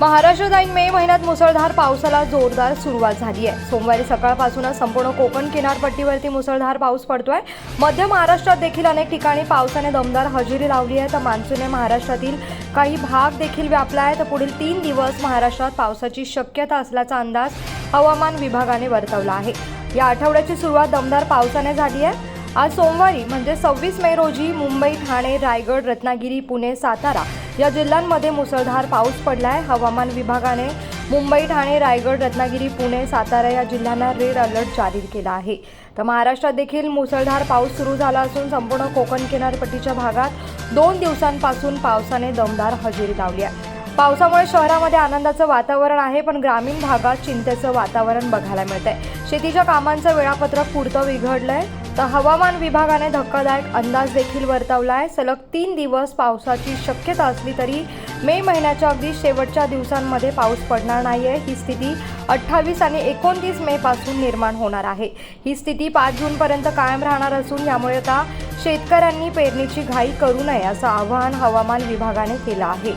महाराष्ट्रात ऐन मे महिन्यात मुसळधार पावसाला जोरदार सुरुवात झाली आहे. सोमवारी सकाळपासूनच संपूर्ण कोकण किनारपट्टीवरती मुसळधार पाऊस पडतोय. मध्य महाराष्ट्रात देखील अनेक ठिकाणी पावसाने दमदार हजेरी लावली आहे. तर मान्सूनने महाराष्ट्रातील काही भाग देखील व्यापला आहे. तर पुढील तीन दिवस महाराष्ट्रात पावसाची शक्यता असल्याचा अंदाज हवामान विभागाने वर्तवला आहे. या आठवड्याची सुरुवात दमदार पावसाने झाली आहे. आज सोमवारी म्हणजे सव्वीस मे रोजी मुंबई ठाणे रायगड रत्नागिरी पुणे सातारा या जिल्ह्यांमध्ये मुसळधार पाऊस पडला आहे हवामान विभागाने मुंबई ठाणे रायगड रत्नागिरी पुणे सातारा या जिल्ह्यांना रेड अलर्ट जारी केला आहे. तर महाराष्ट्रात देखील मुसळधार पाऊस सुरू झाला असून संपूर्ण कोकण किनारपट्टीच्या भागात दोन दिवसांपासून पावसाने दमदार हजेरी लावली आहे. पावसामुळे शहरामध्ये आनंदाचं वातावरण आहे पण ग्रामीण भागात चिंतेचं वातावरण बघायला मिळतंय. शेतीच्या कामांचं वेळापत्रक पुरतं आहे तर हवामान विभागाने धक्कादायक अंदाज देखील आहे सलग तीन दिवस पावसाची शक्यता असली तरी मे महिन्याच्या अगदी शेवटच्या दिवसांमध्ये पाऊस पडणार नाही आहे ही स्थिती अठ्ठावीस आणि एकोणतीस मे पासून निर्माण होणार आहे. ही स्थिती पाच जूनपर्यंत कायम राहणार असून यामुळे आता शेतकऱ्यांनी पेरणीची घाई करू नये असं आवाहन हवामान विभागाने केलं आहे.